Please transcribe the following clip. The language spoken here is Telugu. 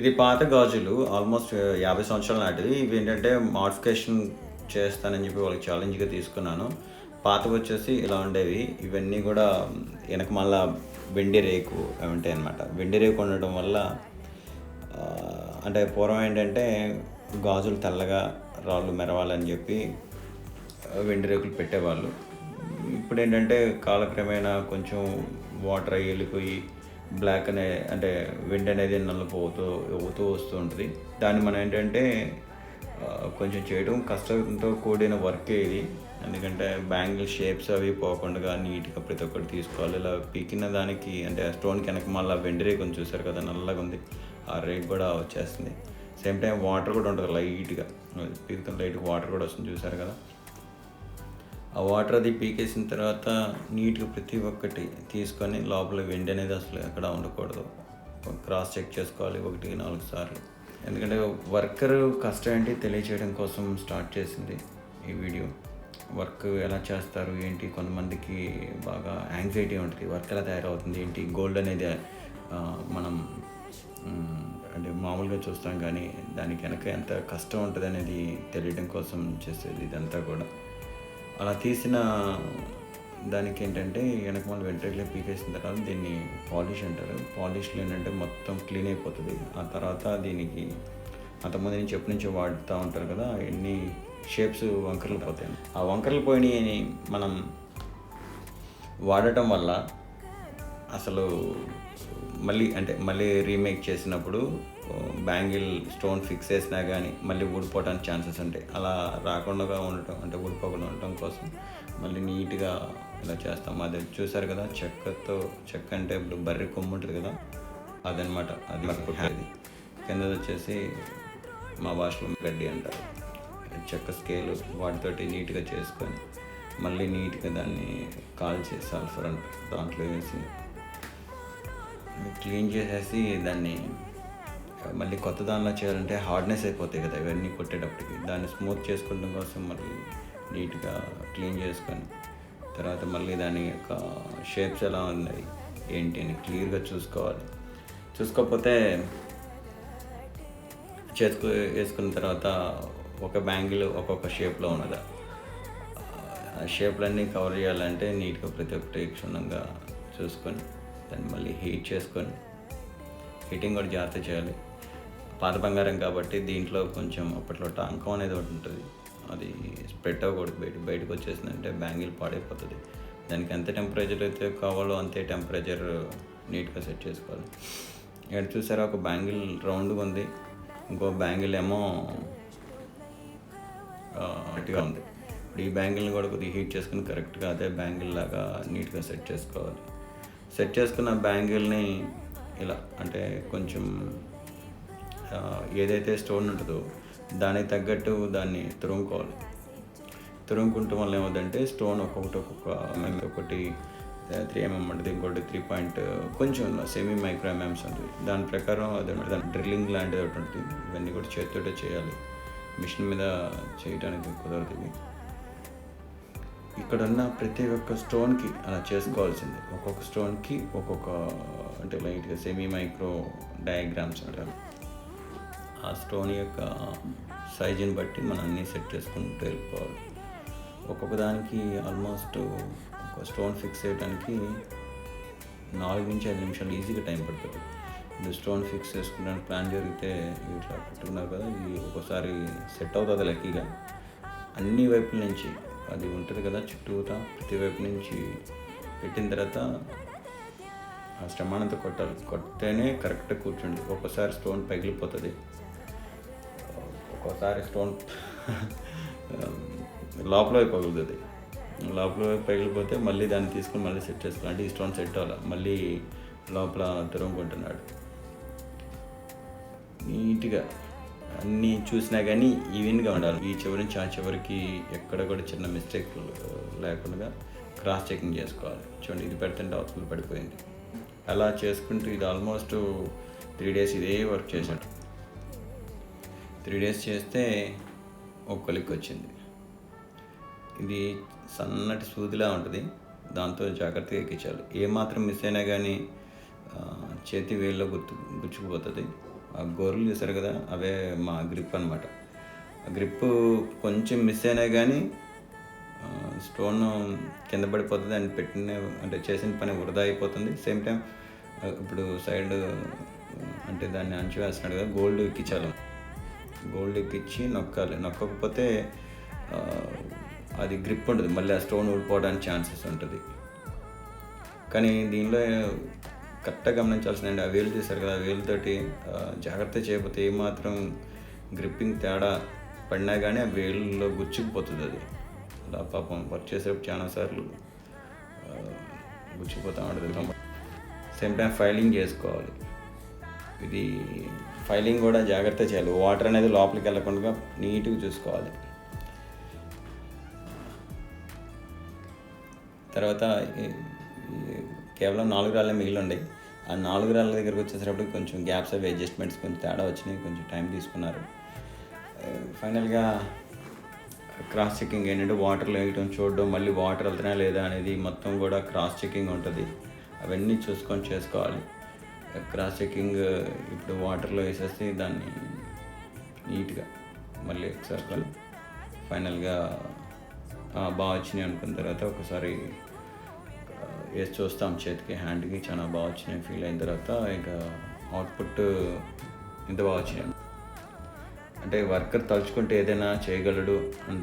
ఇది పాత గాజులు ఆల్మోస్ట్ యాభై సంవత్సరాల నాటివి ఇవి ఏంటంటే మాడిఫికేషన్ చేస్తానని చెప్పి వాళ్ళకి ఛాలెంజ్గా తీసుకున్నాను. పాతవి వచ్చేసి ఇలా ఉండేవి. ఇవన్నీ కూడా వెనక మళ్ళా వెండి రేకు అవి ఉంటాయి అనమాట వెండి రేకు ఉండటం వల్ల అంటే పూర్వం ఏంటంటే గాజులు తెల్లగా రాళ్ళు మెరవాలని చెప్పి వెండి రేకులు పెట్టేవాళ్ళు. ఇప్పుడు ఏంటంటే కాలక్రమేణా కొంచెం వాటర్ అయ్యి వెళ్ళిపోయి బ్లాక్ అనే అంటే వెండి అనేది నల్లపోతూ అవుతూ వస్తూ ఉంటుంది. దాన్ని మనం ఏంటంటే కొంచెం చేయడం కష్టంతో కూడిన వర్కే ఇది. ఎందుకంటే బ్యాంగిల్ షేప్స్ అవి పోకుండా నీట్గా ప్రతి ఒక్కటి తీసుకోవాలి. ఇలా పీకిన దానికి అంటే స్టోన్కి వెనక మళ్ళీ వెండి రేకు చూసారు కదా నల్లగా ఉంది. ఆ రేక్ కూడా వచ్చేస్తుంది. సేమ్ టైం వాటర్ కూడా ఉంటుంది లైట్గా. పీకుతున్న లైట్గా వాటర్ కూడా వస్తుంది చూసారు కదా. ఆ వాటర్ అది పీకేసిన తర్వాత నీట్గా ప్రతి ఒక్కటి తీసుకొని లోపల వెండి అనేది అసలు ఎక్కడ ఉండకూడదు. క్రాస్ చెక్ చేసుకోవాలి ఒకటి నాలుగు సార్లు. ఎందుకంటే వర్కర్ కష్టం ఏంటి తెలియచేయడం కోసం స్టార్ట్ చేసింది ఈ వీడియో. వర్క్ ఎలా చేస్తారు ఏంటి? కొంతమందికి బాగా యాంగ్జైటీ ఉంటుంది. వర్క్ ఎలా తయారవుతుంది ఏంటి? గోల్డ్ అనేది మనం అంటే మామూలుగా చూస్తాం కానీ దానికి వెనక ఎంత కష్టం ఉంటుంది అనేది తెలియడం కోసం చేసేది ఇదంతా కూడా. అలా తీసిన దానికి ఏంటంటే వెనక మళ్ళీ వెంట్రుకలే పీకేసిన తర్వాత దీన్ని పాలిష్ అంటారు. పాలిష్లో ఏంటంటే మొత్తం క్లీన్ అయిపోతుంది. ఆ తర్వాత దీనికి అంతకుముందు నుంచి ఎప్పటి నుంచో వాడుతూ ఉంటారు కదా ఎన్ని షేప్స్ వంకరలు పోతాయి ఆ వంకరలు పోయినాయి మనం వాడటం వల్ల అసలు మళ్ళీ అంటే మళ్ళీ రీమేక్ చేసినప్పుడు బ్యాంగిల్ స్టోన్ ఫిక్స్ చేసినా కానీ మళ్ళీ ఊడిపోవడానికి ఛాన్సెస్ ఉంటాయి. అలా రాకుండా ఉండటం అంటే ఊడిపోకుండా ఉండటం కోసం మళ్ళీ నీట్గా ఇలా చేస్తాం. అది చూసారు కదా చెక్కతో చెక్క అంటే ఇప్పుడు బర్రె కొమ్ము ఉంటుంది కదా అదనమాట. అది అది. కింద వచ్చేసి మా భాషలో గడ్డి అంటారు. చెక్క స్కేలు వాటితోటి నీట్గా చేసుకొని మళ్ళీ నీట్గా దాన్ని కాల్చి సల్ఫర్ అంట దాంట్లో వేసి క్లీన్ చేసేసి దాన్ని మళ్ళీ కొత్త దానిలో చేయాలంటే హార్డ్నెస్ అయిపోతాయి కదా ఇవన్నీ కొట్టేటప్పటికి. దాన్ని స్మూత్ చేసుకోవడం కోసం మళ్ళీ నీట్గా క్లీన్ చేసుకొని తర్వాత మళ్ళీ దాని యొక్క షేప్స్ ఎలా ఉన్నాయి ఏంటి అని క్లియర్గా చూసుకోవాలి. చూసుకోకపోతే చేతికి వేసుకున్న తర్వాత ఒక బ్యాంగిల్ ఒక్కొక్క షేప్లో ఉన్నదా. ఆ షేప్లన్నీ కవర్ చేయాలంటే నీట్గా ప్రతి ఒక్కటి క్షుణ్ణంగా చూసుకొని దాన్ని మళ్ళీ హీట్ చేసుకొని హీటింగ్ కూడా జాగ్రత్త చేయాలి. పాత బంగారం కాబట్టి దీంట్లో కొంచెం అప్పట్లో టంకం అనేది ఒకటి ఉంటుంది. అది స్ప్రెడ్ అవ్వకూడదు. బయట బయటకు వచ్చేసిందంటే బ్యాంగిల్ పాడైపోతుంది. దానికి ఎంత టెంపరేచర్ అయితే కావాలో అంతే టెంపరేచర్ నీట్గా సెట్ చేసుకోవాలి. ఇక్కడ చూసారా ఒక బ్యాంగిల్ రౌండ్గా ఉంది. ఇంకో బ్యాంగిల్ ఏమో అటుగా ఉంది. ఇప్పుడు ఈ బ్యాంగిల్ని కూడా కొద్దిగా హీట్ చేసుకుని కరెక్ట్గా అదే బ్యాంగిల్ లాగా నీట్గా సెట్ చేసుకోవాలి. సెట్ చేసుకున్న బ్యాంగిల్ని ఇలా అంటే కొంచెం ఏదైతే స్టోన్ ఉంటుందో దానికి తగ్గట్టు దాన్ని తురుముకోవాలి. తురుముకుంటం వల్ల ఏమవుతుందంటే స్టోన్ ఒక్కొక్కటి ఒక్కొక్క ఎంఎం ఒకటి త్రీ ఎంఎం mm ఉంటుంది ఇంకోటి త్రీ పాయింట్ కొంచెం సెమీ మైక్రో ఎంఎంస్ ఉంటుంది. దాని ప్రకారం అది ఉంటుంది. దాని డ్రిల్లింగ్ లాంటిది ఒకటి ఉంటుంది. ఇవన్నీ కూడా చేతితో చేయాలి. మిషన్ మీద చేయడానికి కుదరదు ఇవి. ఇక్కడ ఉన్న ప్రతి ఒక్క స్టోన్కి అలా చేసుకోవాల్సింది. ఒక్కొక్క స్టోన్కి ఒక్కొక్క అంటే లైట్గా సెమీ మైక్రో డయాగ్రామ్స్ అంటారు. ఆ స్టోన్ యొక్క సైజుని బట్టి మనం అన్నీ సెట్ చేసుకుంటూ వెళ్ళిపోవాలి. ఒక్కొక్క దానికి ఆల్మోస్ట్ ఒక స్టోన్ ఫిక్స్ చేయడానికి నాలుగు నుంచి ఐదు నిమిషాలు ఈజీగా టైం పడుతుంది. ఇది స్టోన్ ఫిక్స్ చేసుకోవడానికి ప్లాన్ జరిగితే ఇట్లా పెట్టుకున్నారు కదా ఇది ఒక్కోసారి సెట్ అవుతుంది లక్కీగా. అన్ని వైపుల నుంచి అది ఉంటుంది కదా చుట్టూతా ప్రతి వైపు నుంచి పెట్టిన తర్వాత ఆ స్టమానంతా కొట్టాలి. కొడితేనే కరెక్ట్గా కూర్చోండి ఒక్కోసారి స్టోన్ పగిలిపోతుంది. ఒక్కోసారి స్టోన్ um, లోపల వైపు పగులుతుంది. లోపల వైపు పగిలిపోతే మళ్ళీ దాన్ని తీసుకుని మళ్ళీ సెట్ చేసుకోవాలి. అంటే ఈ స్టోన్ సెట్ అవ్వాలి. మళ్ళీ లోపల తిరుగుకుంటున్నాడు. నీట్గా అన్నీ చూసినా కానీ ఈవెన్గా ఉండాలి. ఈ చివరి నుంచి ఆ చివరికి ఎక్కడ కూడా చిన్న మిస్టేక్ లేకుండా క్రాస్ చెకింగ్ చేసుకోవాలి. చూడండి ఇది పెడుతుంటే అవతలు పడిపోయింది. అలా చేసుకుంటూ ఇది ఆల్మోస్ట్ త్రీ డేస్ ఇదే వర్క్ చేశాడు. త్రీ డేస్ చేస్తే ఒక కొలిక్ వచ్చింది. ఇది సన్నటి సూదిలా ఉంటుంది. దాంతో జాగ్రత్తగా ఎక్కించాలి. ఏమాత్రం మిస్ అయినా కానీ చేతి వేళ్ళలో గుర్తు గుచ్చుకుపోతుంది. ఆ గోర్లు చేశారు కదా అవే మా గ్రిప్ అనమాట ఆ గ్రిప్ కొంచెం మిస్ అయినా కానీ స్టోన్ కింద పడిపోతుంది అండ్ పెట్టిన అంటే చేసిన పని వృధా అయిపోతుంది. సేమ్ టైం ఇప్పుడు సైడ్ అంటే దాన్ని అంచు వేస్తున్నాడు కదా గోల్డ్ ఎక్కించాలి గోల్డ్ ఎక్కించి నొక్కాలి. నొక్కకపోతే అది గ్రిప్ ఉంటుంది. మళ్ళీ ఆ స్టోన్ ఊడిపోవడానికి ఛాన్సెస్ ఉంటుంది. కానీ దీనిలో కరెక్ట్గా గమనించాల్సిందండి ఆ వేలు తీశారు కదా ఆ వేలుతోటి జాగ్రత్త చేయకపోతే ఏమాత్రం గ్రిప్పింగ్ తేడా పడినా కానీ ఆ వేలులో గుచ్చుకుపోతుంది అది. అలా పాపం వర్క్ చేసేటప్పుడు చాలాసార్లు ఆ, గుచ్చుకుపోతూ ఉంటుంది. సేమ్ టైం ఫైలింగ్ చేసుకోవాలి. ఇది ఫైలింగ్ కూడా జాగ్రత్త చేయాలి. వాటర్ అనేది లోపలికి వెళ్ళకుండా నీట్గా చూసుకోవాలి. తర్వాత కేవలం నాలుగు రాళ్ళే మిగిలి ఉన్నాయి ఆ నాలుగు రాళ్ళ దగ్గరికి వచ్చేసరికి కొంచెం గ్యాప్స్ అవి అడ్జస్ట్మెంట్స్ కొంచెం తేడా వచ్చినాయి. కొంచెం టైం తీసుకున్నారు. ఫైనల్గా క్రాస్ చెకింగ్ ఏంటంటే వాటర్లో వేయటం చూడడం మళ్ళీ వాటర్ వెళ్తున్నా లేదా అనేది మొత్తం కూడా క్రాస్ చెకింగ్ ఉంటుంది. అవన్నీ చూసుకొని చేసుకోవాలి. క్రాస్ చెకింగ్ ఇప్పుడు వాటర్లో వేసేసి దాన్ని నీట్గా మళ్ళీ ఒకసారి ఫైనల్గా బాగా వచ్చినాయి అనుకున్న తర్వాత ఒకసారి వేసి చూస్తాం. చేతికి హ్యాండ్కి చాలా బాగా వచ్చినాయి ఫీల్ అయిన తర్వాత ఇంకా అవుట్పుట్ ఇంత బాగా వచ్చినాయి. అంటే వర్కర్ తలుచుకుంటే ఏదైనా చేయగలడు అంటే